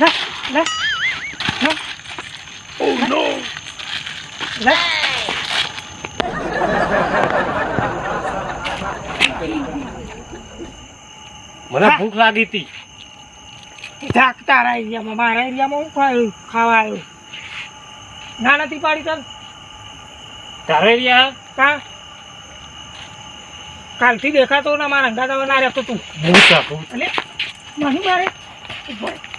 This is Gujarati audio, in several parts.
લે left, left. Oh no! Left. મને ભૂખ લાગી હતી જાગતા તારા એરિયામાં મારા એરિયામાં હું ખાયું ખાવા આવ્યું ના નથી પાડી તને તારા એરિયા કા કાલથી દેખાતો ના મારા અંગાતા ના રહેતો તું ભૂત ભૂત એટલે નહીં મારે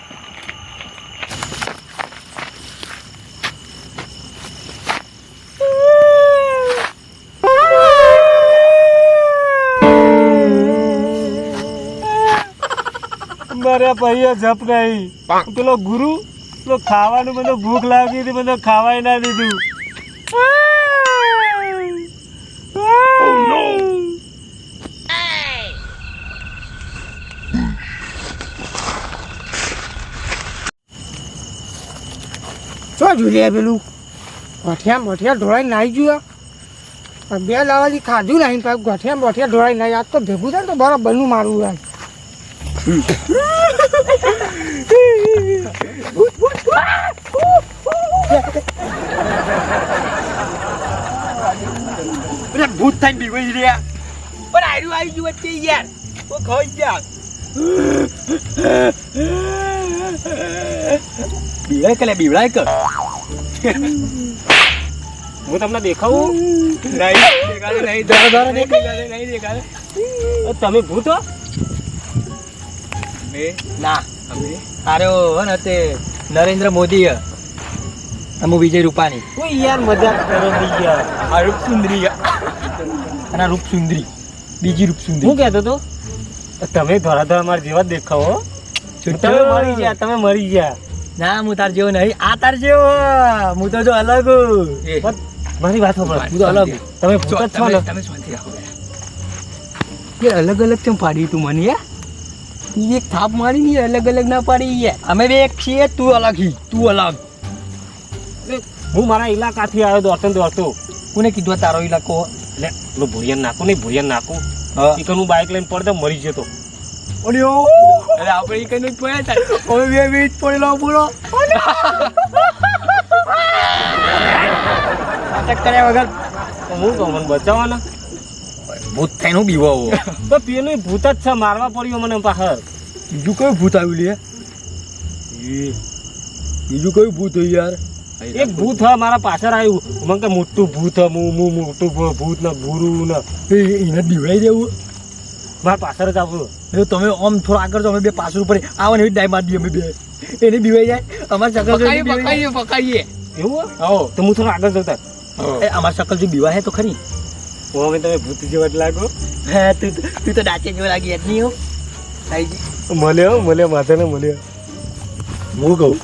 ઊભો રહે. જપ નહીં પેલો ગુરુ પેલો ખાવાનું મને ભૂખ લાગી હતી મને ખાવાય ના દીધું. શું જોઈએ પેલું? ગોઠિયા બોઠિયા ઢોળાઈ નાઈ ગયું બે લાવાથી ખાધું નહીં પાછું ગોઠિયા બોઠિયા ઢોળાઈ નાહી આજ તો ભેગું થાય ને તો બરાબરનું મારું એમ એટલે ભૂત થઈને બીવાઈ રહ્યા પણ આર્યું આવી ગયું વચ્ચે યાર ઓ ખાઈ ગયા બીવાય કલે બીવડાય કર હું તમને દેખાવું નહીં દેખાડે નહીં ધરો ધરો દેખાડે નહીં દેખાડે અ, તમે ભૂત હો ના. આર્યો હે તે નરેન્દ્ર મોદી અમુ વિજય રૂપાણી. કોઈ યાર મજાક કરો યાર. આ રૂપ અને રૂપસુંદરી. બીજી રૂપસુંદરી. હું કહેતો તો તમે ધોરા ધોરા મારા જેવા દેખાવો હો. તમે મરી ગયા તમે મરી ગયા. ના હું તાર જેવો નહીં. આ તાર જેવો હું. તો જો અલગ મારી વાત સાંભળો. હું તો અલગ તમે ભૂત જ છો ને? તમે શાંતિ રાખો. અલગ અલગ કેમ પાડી તું મને યાર? ઈ એક થાપ મારી ની અલગ અલગ ના પાડી યાર અમે બે એક છીએ તું અલગ હી તું અલગ. હું મારા ઇલાકાથી આવ્યો દોડતો દોડતો કોને કીધું તારો ઇલાકો એટલે પેલું ભૂરિયન નાખું નહીં ભૂરિયાન નાખું. હા. હું બાઇક લઈને પડતો મરી જતો. ઓડિયો અરે આપણે ઈ કઈ પડ્યા તાર હવે બે મિનિટ પડેલો પૂરો નાટક કર્યા વગર હું કહું મને બચાવવાના? ભૂત થઈને હું બીવો આવો. તો પેલું ભૂત જ છે મારવા પડ્યો મને પાછળ. બીજું કયું ભૂત આવ્યું લે? બીજું કયું ભૂત હોય યાર? એક ભૂત હા મારા પાછળ આવ્યું. મને કે મોટું ભૂત હ હું હું મોટું ભૂત ને ભૂરું ને. એને બીવડાઈ દેવું? મારા પાછળ જ આવું. જો તમે આમ થોડા આગળ તો અમે બે પાછળ ઉપર આવો ને એવી ડાય મારી દઈએ અમે બે. એને બીવાઈ જાય? અમારી જો એની પકડીએ એવું હો? તો હું થોડો આગળ જતા. એ અમારી જે જો બીવા હે તો ખરી. હવે તમે ભૂત જેવા જ લાગો. હા તું તું તો ડાચે જેવો લાગી યાર. નહીં હો. જી. મળ્યો મળ્યો માથાને મળ્યો. હું કહું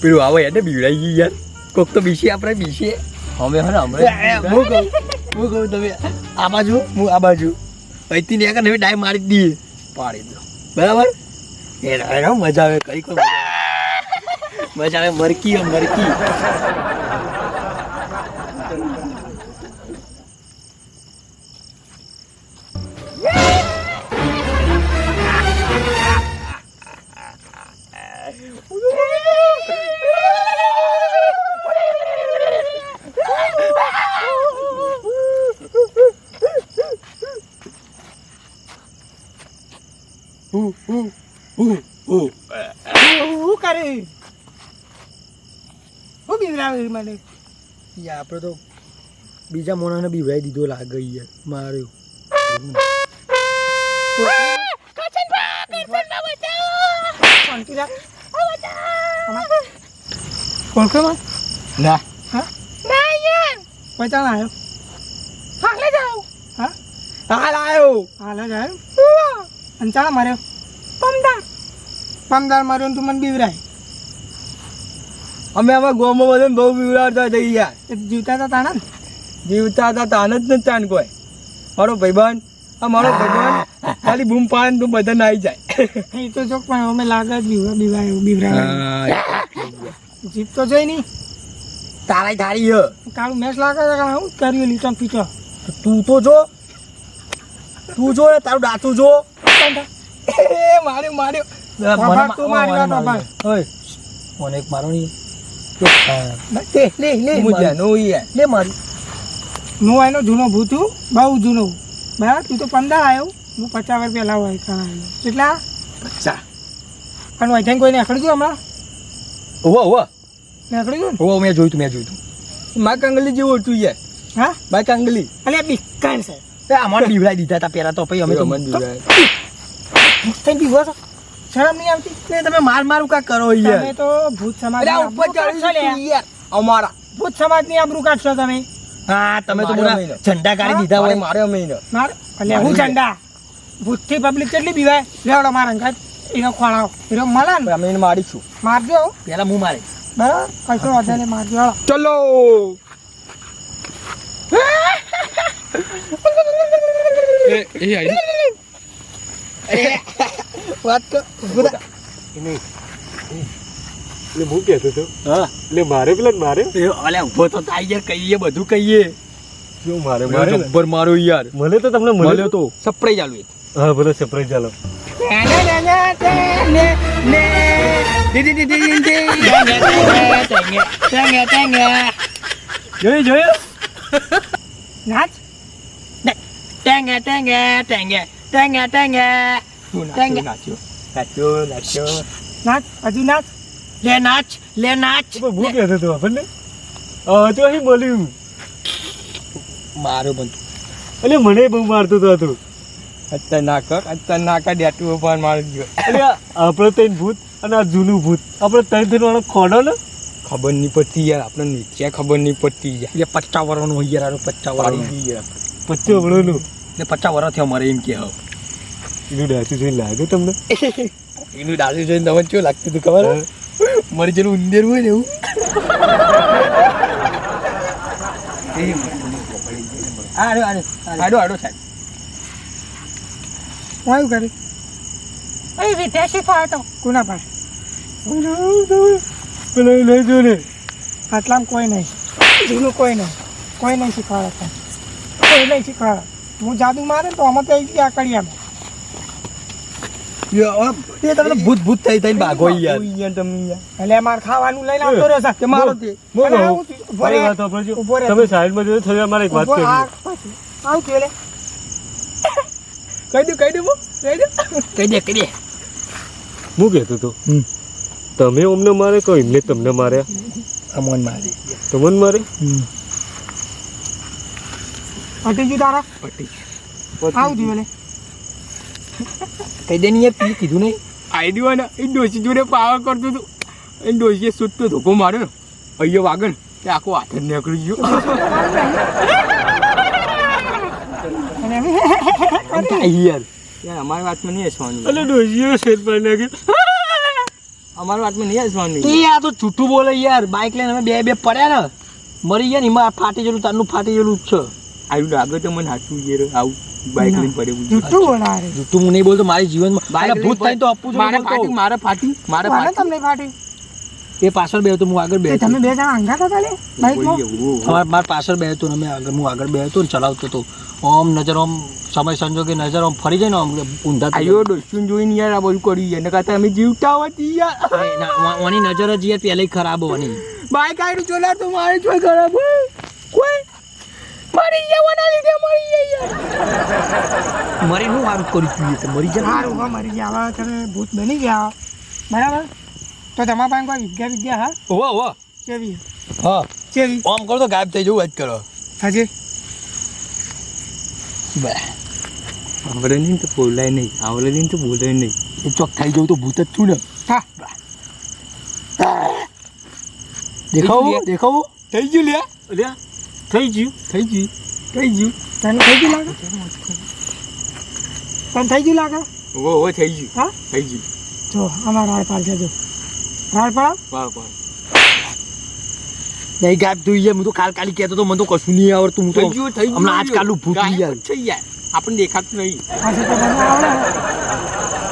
પેલું આવો યાર ને બીવડાઈ ગઈ યાર. કોક તો બીસીએ આપણે બીસીએ અમે હે હમણાં હું કહું હું કહું તમે આ બાજુ હું આ બાજુ. અહીંથી ને આગળ હવે ડાય મારી જ દઈએ. પાડી દો. બરાબર? એ મજા આવે કઈ કોઈ મજા આવે. મરકી મરકી. હું? હું હું હું હું કરે હું મને યા આપણે તો બીજા મોણાને બીવડાઈ દીધો લાગે યાર માર્યો ઓળખો માં ના પચાણ આવ્યો હાલે જાઓ હા હાલ આવ્યો હાલે જાઓ અને ચાલો માર્યો. પમદાર. પમદાર માર્યો ને તું મને બીવરાય. અમે આમાં ગોમાં બધા બહુ બીવડાવતા થઈ ગયા જીવતા હતા તાણા જીવતા હતા તાન જ નથી તાન કોઈ. મારો ભાઈબંધ આ મારો ભાઈબંધ ખાલી બૂમ પાડે તું બધા નાઈ જાય. એ તો જો પણ અમે લાગે જ બીવા બીવા બીવરાય. જીત જીપ તો જઈ નહીં. તારાય ધારી હ. કાળું મેચ લાગે છે હું કર્યું લીટમ પીટો તું તો જો. તું જો તારું દાંતું જો. એ માર્યો માર્યો. બાબા, તું મારી વાત બાબા. મને એક મારો નહીં લે લે લે મુજાનો લે મારી. હું એનો જૂનો ભૂત છું બહુ જૂનો બરાબર? તું તો પંદર આવ્યો હું પચાસ વર્ષ પહેલા હોય કરાયેલો કેટલા? અચ્છા અને વૈધાન કોઈને અખડી હમણાં? ઓવા ઓવા છું મેં જોયું તું મેં જોયું તું. મા કંગલી જેવું હતું યાર. હા? મા કંગલી. અલે બીકાન છે. એ અમારે બીવડાઈ દીધા હતા પેલા તો પછી અમે તો થઈ બીવો છો શરમ નહીં આવતી? એ તમે માર મારું કા કરો તમે તો ભૂત સમાજ ઉપર ચડી યાર અમારા. ભૂત સમાજની આબરૂ કાઢશો તમે. હા તમે તો માર્યો ઝંડા કાઢી દીધા હોય માર્યો મહિનો. માર? એટલે હું ઝંડા? ભૂતથી પબ્લિક કેટલી બીવાય? લેવડો માર અંગાત એનો ખોણાવ એનો મળે ને? અમે એને મારીશું મારજો પેલા હું મારે બરાબર? કશો વાંધો નહીં મારજો. એ ચલો વાત કર એટલે હું કહેતો હતો હા એટલે મારે પેલા મારે અલે ઊભો તો થાય યાર કહીએ બધું કહીએ શું મારે મારે ઉપર મારો યાર મને તો તમને મળે મળ્યો તો સપ્રાઈઝ આલુ હા બોલો સરપ્રાઈઝ ચાલો જોયું જોયું નાચ ટેંગે ટેંગે ટેંગે ટેંગે ટેંગે ટેંગે નાચ્યો નાચ્યો નાચ્યો નાચ હજુ નાચ લે નાચ લે નાચ હું કહેતો હતો આપણને હા અહીં મળ્યું મારો બંધ એટલે મને બહુ મારતો હતો આ અત્યારે ના કર અત્યારે ના કર ડેટુ ઉપર મારી ગયો એટલે આપણે ત્રણ ભૂત અને આ જૂનું ભૂત આપણે ત્રણ વાળો ખોડો ને ખબર નહીં પડતી યાર આપણે નીચે ખબર નહીં પડતી યાર પચ્ચા વર્ષનું હોય યાર આનું પચાસ પચ્ચા પચ્ચો વળોનું ને પચાસ વર્ષ થયો મારે એમ કે હવે એનું ડાસી જોઈને લાગ્યું તમને? એનું ડાસી જોઈને તમને શું લાગતું હતું ખબર? મારે જેનું ઉંદર હોય ને એવું. આડો આડો આડો આડો સાહેબ. વાયુ કરી એ વિદેશી થાય તો કોના પાસે? પેલા લઈ જો ને. આટલામાં કોઈ નહીં. જૂનું કોઈ નહીં. કોઈ નહીં શીખવાડે કોઈ નહીં શીખવાડે હું જાદુ મારે તો અમે કઈ ગયા કડિયામાં. એ તમને ભૂત ભૂત થઈ થઈને ભાગો યાર. એટલે મારે ખાવાનું લઈને આવતો રહ્યો છે મારો તે. બોલો. અને આવું થયું. ઊભો મારી રહે. વાત સાંભળજો. તમે સાઈડમાં જોયો થોડી એક વાત. આવું કહી દે કહી દે કહી દે. કહી દે કહી દે. હું કહેતો હતો તમે અમને મારે કહો એમને તમને માર્યા? અમોન મારી. તમને મારે પટી ગયું તારા? પટી આવું કહી દે યાર તું કીધું નહીં? આઈડિયો ને એ ડોસી જોડે પાવર કરતું હતો એ ડોસીએ સૂટતો ધોકો માર્યો અહીંયા વાગે તે આખો હાથ જ નીકળી ગયો. યાર યાર અમારી વાતમાં નહીં હસવાનું. એટલે ડોશીઓ શેર પાડી નાખ્યો. અમારી વાતમાં નહીં હસવાનું. યાર તો છૂટું બોલે યાર. બાઇક લઈને અમે બે બે પડ્યા ને. મરી ગયા ને એમાં ફાટી જેલું તારનું ફાટી જેલું જ છે. આવ્યું લાગે તો મને હાચું જે આવું બાઈક લઈને પડે જૂઠું બોલાવે. જૂઠું હું નહીં બોલતો મારી જીવનમાં બાઈક ભૂત થાય તો આપવું મારે ફાટી મારે ફાટી મારે ફાટી. તમને ફાટી? એ પાછળ બે હું આગળ બે તમે બે જણા અંગાત હતા લે? બાઈકમાં? મારે પાછળ બે હતો ને આગળ હું આગળ બે હતો ને ચલાવતો હતો ઓમ નજર ઓમ સમય સંજોગે નજર આમ ફરી જાય ને આમ ઊંધા આયો ડોસ્યું જોઈને યાર આ બધું કર્યું યાર નકા અમે જીવતા હતી યાર. ઓની નજર જ યાર પહેલે ખરાબ હોવાની. બાઈક આઈડી ચોલા તો મારી જોઈ ખરાબ કોઈ મરી જવાના લીધે મરી જઈએ મરી હું સારું કરી તું તો મરી જા સારું હા મરી ગયા. હવે તમે ભૂત બની ગયા. બરાબર? તો તમારા પાસે કોઈ વિદ્યા વિદ્યા હા? ઓહો ઓહો કેવી? હા. કેવી? આમ કરો તો ગાયબ થઈ જવું જ કરો. હજી. આવડે નહીં તો બોલાય નહીં. આવડે નહીં તો બોલાય નહીં. એ ચોક થઈ જવું તો ભૂત જ છું ને. હા. દેખાવું દેખાવું. થઈ ગયું લ્યા. અલ્યા. થઈ ગયું થઈ ગયું થઈ ગયું. તને થઈ ગયું લાગે? તને થઈ ગયું લાગે? ઓ ઓ થઈ ગયું. હા? થઈ ગયું. જો અમાર રાડ પાડ છે જો રાડ વાહ વાહ નહીં ગાયબ તું યાર હું તો કાલ કાલી કહેતો તો મને તો કશું નહીં આવડતું હું તો હમણાં આજકાલનું ભૂત છે યાર આપણને દેખાતું નહીં.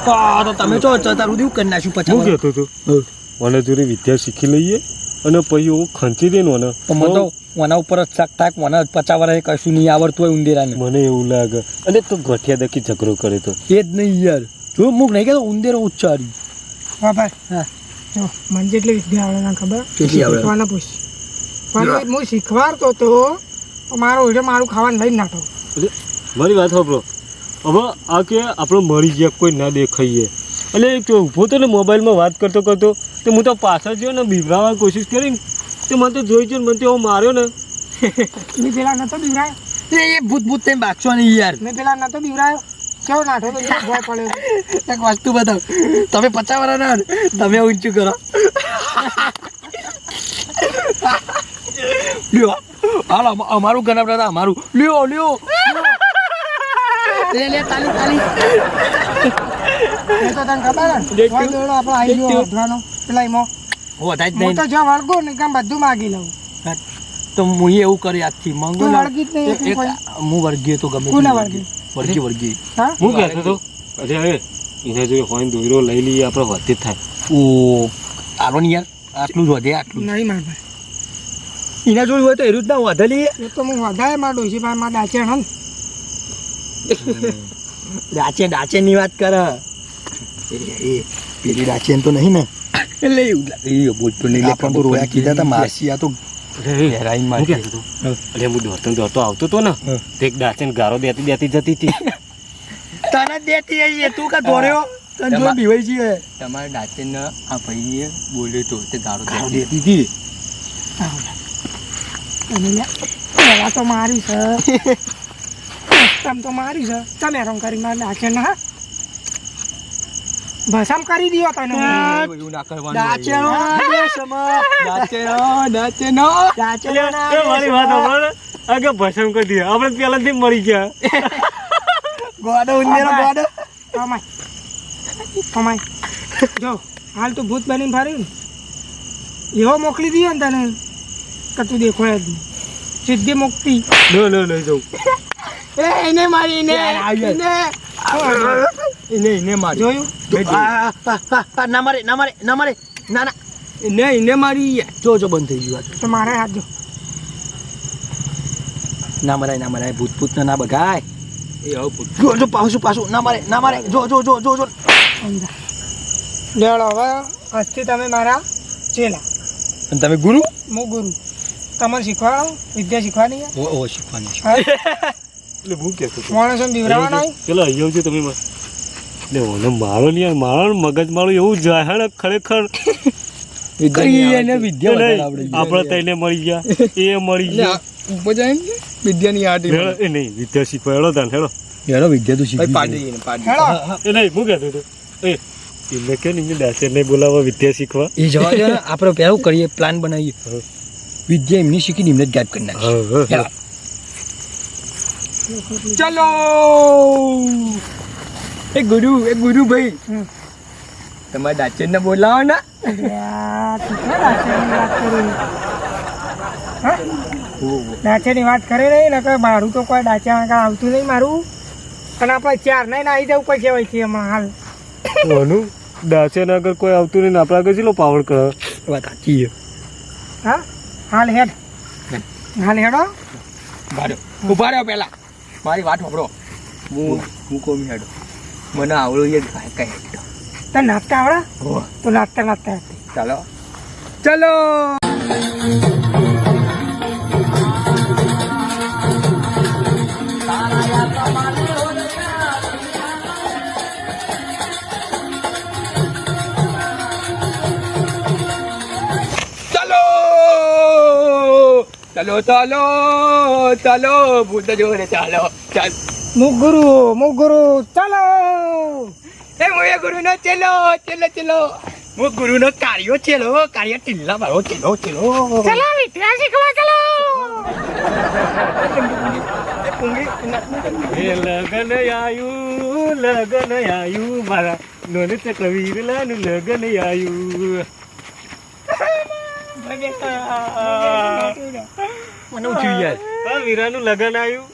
તો તમે જો તારું દેવું કરી નાખ્યું હું કહેતો હતો હમ. મને જોડે વિદ્યા શીખી લઈએ. અને પછી હું ખંચી દે ને મને. તો ઓના ઉપર જ શાક થાક મને પચાવવા વર્ષે કશું નહીં આવડતું હોય ઉંદેરાને. મને એવું લાગે. અને તો ગઠિયા દકી ઝઘડો કરે તો. એ જ નહીં યાર. જો મુક નહીં કહેતો ઉંદેરો ઉચ્ચારી. હા ભાઈ હા. જો મને જેટલી વિદ્યા આવડે ના ખબર? કેટલી આવડે? શીખવાના પૂછ. પણ હું શીખવાડતો તો તો મારો એટલે મારું ખાવાનું લઈ નાખો મારી વાત સાંભળો. હવે આ કે આપણે મળી ગયા કોઈ ના દેખાઈએ. એટલે ઊભો તો ને મોબાઈલમાં વાત કરતો કરતો તો હું તો પાછળ ગયો ને બીવરાવાની કોશિશ કરી ને તે મને તો જોઈ જોઈને મને તો એવો માર્યો ને. મેં પેલા નતો બીવરાયો એ ભૂત ભૂત તેમ બાગશો નહીં યાર. મેં પેલા નતો બીવરાયો કેવો નાઠો તો એને ભય પડ્યો. એક વસ્તુ બતાવ. તમે પચાસ વર્ષ ના તમે ઊંચું કરો. લ્યો હાલ અમારું ઘણા બધા અમારું. લ્યો લ્યો લે લે તાલી તાલી. એ તો તને ખબર ને. આપણો આવી ગયો વધવાનો વધારે જ હું તો જો વળગું ને કામ બધું માગી લઉં. તો હું એવું કરી આજથી મંગો વળગી જ નહીં એક- એકલું એક- કોઈ? હું વર્ગીએ તો ગમે કોને તે વળગી? વર્ગી વર્ગી હું? કહેતો હતો અરે હવે એના જોડે હોય દોયરો લઈ લઈએ આપણે વધે જ થાય. ઓ આલો ને યાર આટલું જ વધે આટલું નહીં માર ભાઈ એના જોડે હોય તો એરું જ ના વધે લઈએ. એ તો હું વધારે માર ડોસી ભાઈ માર દાચે હન. ડાચે ડાચે ની વાત કરે. એ એ પેલી દાચે તો નહીં ને? એટલે એવું લાગે. એ બોલતો નહીં આપણે તો રોયા કીધા હતા માસી આ તો હેરાઈન હું કહેતો એટલે હું. દોડતો દોડતો આવતો હતો ને તે એક ડાચન ગારો દેતી દેતી જતી હતી. તને દેતી આઈએ તું કા દોર્યો તને જો બીવાઈ છે. તમારા ડાચેન આ ભાઈએ બોલ્યો તો તે ગાળો ગાળો દેતી. હતી. તો મારી છે. તમ તો મારી છે. તમે રંગ કરી મારે દાચે ના ભસામ કરી દીધો તને એવું ના કરવાનું ડાચેનો ના દેશમાં ડાચેનો ડાચેનો ડાચેનો ના એ મારી વાત દેશમાં. અગે ભસમ કરી દીધા. આપણે પહેલાથી મરી ગયા. ગોડો ઉંદેરો ગોડો. કમાય. કમાય. જો હાલ તું ભૂત બની ફર્યું ને એવો મોકલી દીધો ને તને કે તું દેખો જ સિદ્ધિ સીધી મુક્તિ લો લો લઈ જાઉં. એ એને મારી એને એને. એને એને મારી. જોયું? ના મારે ના મારે ના મારે. ના ના. એને એને મારી જો જો બંધ થઈ ગયું આ તો. મારે હાથ જો. ના મરાય ના મરાય ભૂત ભૂત ના બગાય. એ હવે ભૂત. જો જો પાછું પાછું. ના મારે ના મારે. જો જો જો જો જો. લેવડો હવે આજથી તમે મારા ચેલા. અને તમે ગુરુ? હું ગુરુ. તમને શીખવાડો? વિદ્યા શીખવાની ઓ ઓ શીખવાની? એટલે હું કે બીવરાવવાનો હોય? પેલો અહીંયા આવજો તમે એટલે ઓને મારો નહીં યાર મારો મગજ મારો એવું જાય ને ખરેખર. આપણે તઈને મળી ગયા. એ મળી ગયા. ઉપર વિદ્યાની આટી એ નહીં વિદ્યા શીખવા હેડો તાન હેડો યાર વિદ્યા તો ભાઈ પાડી ને, પાડી. એ નહીં હું કહેતો હતો એ એમને કે નહીં ડાચર નહીં બોલાવવા વિદ્યા શીખવા. એ જવા દે આપણે પહેલું કરીએ? પ્લાન બનાવીએ. વિદ્યા એમની શીખીને એમને જ ગાયબ કરી હા. ચલો! એ ગુરુ એ ગુરુ ભાઈ. તમારા દાચન ને બોલાવો ને તું વાત કરી? હા? દાંતેની વાત કરે નહીં ને મારું તો કોઈ દાચા આગળ આવતું નહીં મારું. અને આપણે ચાર નહીં આવી જવું પછી હોય છે હમણાં હાલ. ઓનું ડાચર આગળ કોઈ આવતું નહીં આપણા આગળ ચેટલો પાવર કરે. વાત સાચી હા? હાલ હેડ. હાલ હેડો. ઊભા રહ્યો. ઊભા રહ્યો પહેલા. મારી વાત સાંભળો. હું હું કોમી હેડો. મને આવડું એ કઈ કઈ હેડો તને નાચતા આવડે હો, તો નાચતા નાચતા આવડે. ચાલો ચલો ચાલો ચાલો ચાલો ચાલો ભૂત જોડે ચાલો ચાલ મુગુરુ મુગુરુ ચાલો! એ મોયા ગુરુ નો ચેલો ચેલો ચેલો. મો ગુરુ નો કાર્યો ચેલો કાર્ય ટીલા મારો ચેલો ચેલો. ચાલો વિદ્યા શીખવા ચાલો! લગન આયુ લગન આયુ મારા નોને તે કવીરલાનું લગન આયુ. મને ઉઠ્યું યાર. વીરાનું લગન આયુ. મને